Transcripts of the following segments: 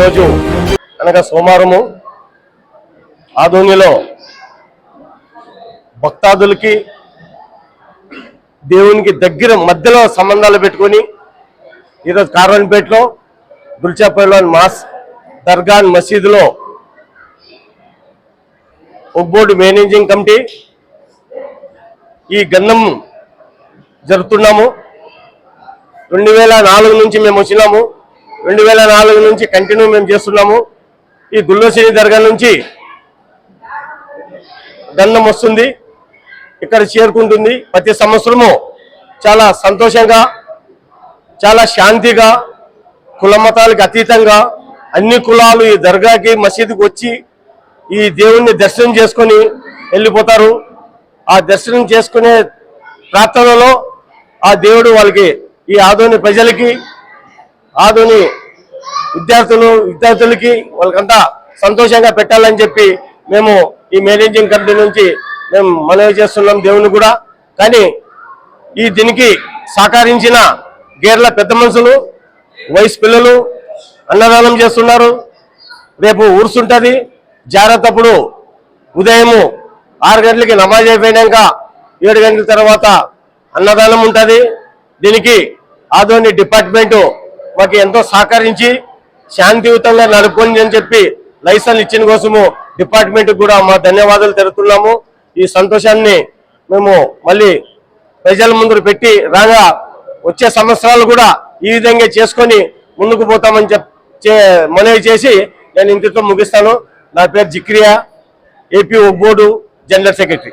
ఈరోజు అనగా సోమవారము ఆధోనిలో భక్తాదులకి దేవునికి దగ్గర మధ్యలో సంబంధాలు పెట్టుకొని ఈరోజు కార్వన్పేటలో దుల్చాపల్లిలోని మాస్ దర్గాన్ మసీదులో ఒబ్బోర్డు మేనేజింగ్ కమిటీ ఈ గంధం జరుపుతున్నాము. రెండు వేల నాలుగు నుంచి మేము వచ్చినాము. రెండు వేల నాలుగు నుంచి కంటిన్యూ మేము చేస్తున్నాము. ఈ గుల్లోసిని దర్గా నుంచి గంధం వస్తుంది. ఇక్కడ చేరుకుంటుంది. ప్రతి సంవత్సరము చాలా సంతోషంగా చాలా శాంతిగా కుల మతాలకు అతీతంగా అన్ని కులాలు ఈ దర్గాకి మసీదుకి వచ్చి ఈ దేవుణ్ణి దర్శనం చేసుకొని వెళ్ళిపోతారు. ఆ దర్శనం చేసుకునే ప్రార్థనలో ఆ దేవుడు వాళ్ళకి ఈ ఆదోని ప్రజలకి ఆదుని విద్యార్థులు విద్యార్థులకి వాళ్ళకంతా సంతోషంగా పెట్టాలని చెప్పి మేము ఈ మేనేజింగ్ కమిటీ నుంచి మేము మనవి చేస్తున్నాం దేవుని కూడా. కానీ ఈ దీనికి సహకరించిన గేర్ల పెద్ద మనుషులు వయసు పిల్లలు అన్నదానం చేస్తున్నారు. రేపు ఊరుసుంటది జాగ్రత్తప్పుడు ఉదయము ఆరు గంటలకి నమాజ్ అయిపోయినాక ఏడు గంటల తర్వాత అన్నదానం ఉంటుంది. దీనికి ఆదోని డిపార్ట్మెంటు మాకు ఎంతో సహకరించి శాంతియుతంగా నడుపుకొని అని చెప్పి లైసెన్స్ ఇచ్చిన కోసము డిపార్ట్మెంట్ కూడా మా ధన్యవాదాలు తెలుపుతున్నాము. ఈ సంతోషాన్ని మేము మళ్ళీ ప్రజల ముందు పెట్టి రాగా వచ్చే సంవత్సరాలు కూడా ఈ విధంగా చేసుకొని ముందుకు పోతామని చెప్ మనవి చేసి నేను ఇంతతో ముగిస్తాను. నా పేరు Zakriya AP board general secretary.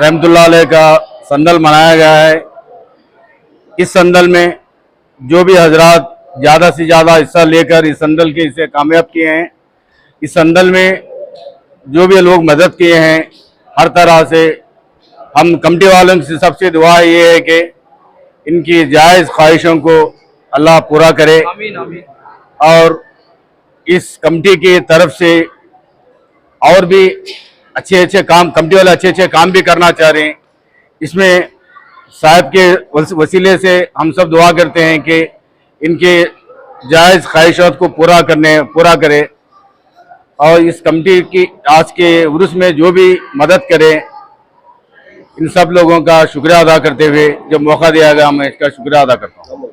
رحمت اللہ علیہ کا سندل منایا گیا ہے۔ اس سندل میں جو بھی حضرات زیادہ سے زیادہ حصہ لے کر اس سندل کے اسے کامیاب کیے ہیں۔ اس سندل میں جو بھی لوگ مدد کیے ہیں ہر طرح سے ہم کمٹی والوں سے سب سے دعا یہ ہے کہ ان کی جائز خواہشوں کو اللہ پورا کرے۔ آمین آمین۔ اور اس کمٹی کی طرف سے اور بھی اچھے اچھے کام کمپنی والے اچھے اچھے کام بھی کرنا چاہ رہے ہیں۔ اس میں صاحب کے وسیلے سے ہم سب دعا کرتے ہیں کہ ان کے جائز خواہشات کو پورا کرنے پورا کرے اور اس کمٹی کی آج کے عرس میں جو بھی مدد کرے ان سب لوگوں کا شکریہ ادا کرتے ہوئے جب موقع دیا گیا میں اس کا شکریہ ادا کرتا ہوں۔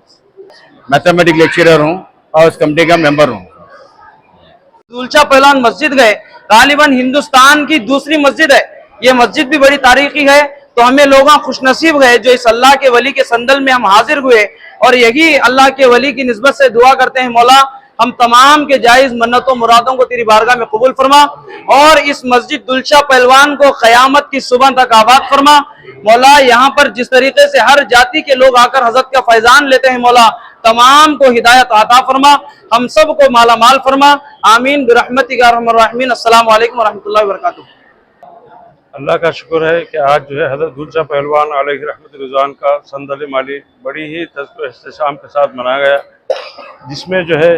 میتھمیٹک لیکچرر ہوں اور اس کمٹی کا ممبر ہوں۔ دلچا پہلان مسجد گئے۔ غالباً ہندوستان کی دوسری مسجد ہے۔ یہ مسجد بھی بڑی تاریخی ہے۔ تو ہمیں لوگاں خوش نصیب گئے جو اس اللہ کے ولی کے سندل میں ہم حاضر ہوئے۔ اور یہی اللہ کے ولی کی نسبت سے دعا کرتے ہیں۔ مولا ہم تمام کے جائز منتوں مرادوں کو تیری بارگاہ میں قبول فرما اور اس مسجد دلشہ پہلوان کو قیامت کی صبح تک آباد فرما۔ مولا، یہاں پر جس طریقے سے ہر جاتی کے لوگ آ کر حضرت کا فیضان لیتے ہیں مولا، تمام کو ہدایت عطا فرما۔ ہم سب کو مالا مال فرما۔ آمین۔ برحمتی الرحمین السلام علیکم ورحمۃ اللہ وبرکاتہ۔ اللہ کا شکر ہے کہ آج جو ہے حضرت گلشاہ پہلوان علیہ رحمت رضوان کا سندل مالی بڑی ہی تذکر احتشام کے ساتھ منایا گیا، جس میں جو ہے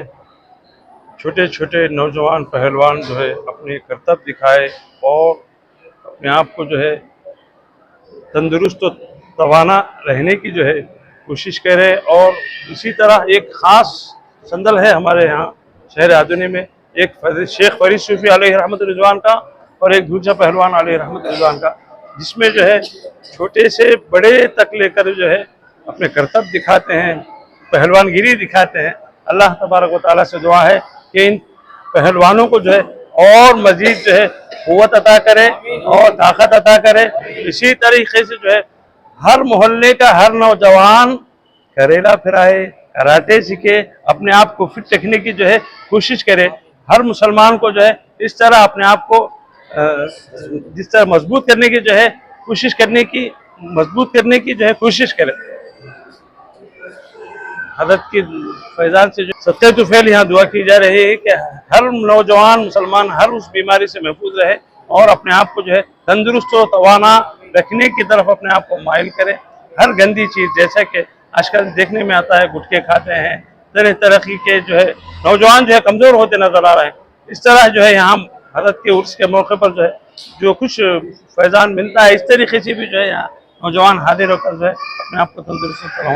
چھوٹے چھوٹے نوجوان پہلوان جو ہے اپنے کرتب دکھائے اور اپنے آپ کو جو ہے تندرست و توانا رہنے کی جو ہے کوشش کرے اور اسی طرح ایک خاص سندل ہے ہمارے یہاں شہر آدنی میں، ایک شیخ فریض صوفی علیہ رحمت رضوان کا اور ایک دوسرا پہلوان علیہ رحمت رضوان کا، جس میں جو ہے چھوٹے سے بڑے تک لے کر جو ہے اپنے کرتب دکھاتے ہیں، پہلوان گیری دکھاتے ہیں۔ اللہ تبارک و تعالیٰ سے دعا ہے کہ ان پہلوانوں کو جو ہے اور مزید جو ہے قوت عطا کرے اور طاقت عطا کرے۔ اسی طریقے سے جو ہے ہر محلے کا ہر نوجوان کریلا پھرائے، کراٹے سیکھے، اپنے آپ کو فٹ رکھنے کی جو ہے کوشش کرے۔ ہر مسلمان کو جو ہے اس طرح اپنے آپ کو جس طرح مضبوط کرنے کی جو ہے کوشش کرنے کی، مضبوط کرنے کی جو ہے کوشش کرے۔ حضرت کی فیضان سے جو صدقہ تو فیل یہاں دعا کی جا رہی ہے کہ ہر نوجوان مسلمان ہر اس بیماری سے محفوظ رہے اور اپنے آپ کو جو ہے تندرست و توانا رکھنے کی طرف اپنے آپ کو مائل کرے۔ ہر گندی چیز جیسا کہ آج کل دیکھنے میں آتا ہے، گٹکے کھاتے ہیں، طرح ترقی کے جو ہے نوجوان جو ہے کمزور ہوتے نظر آ رہے ہیں۔ اس طرح جو ہے یہاں حضرت کے عرس کے موقع پر جو ہے، جو کچھ فیضان ملتا ہے، اس طریقے سے بھی جو ہے یہاں نوجوان حاضر ہو کر جو ہے اپنے آپ کو تندرست کروں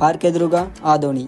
R K Durga Adoni